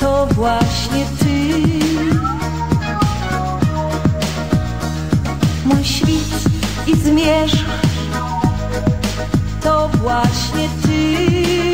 to właśnie ty. Mój świt i zmierzch to właśnie ty.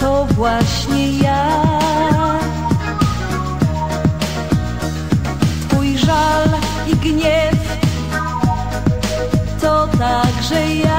to właśnie ja. Twój żal i gniew, to także ja.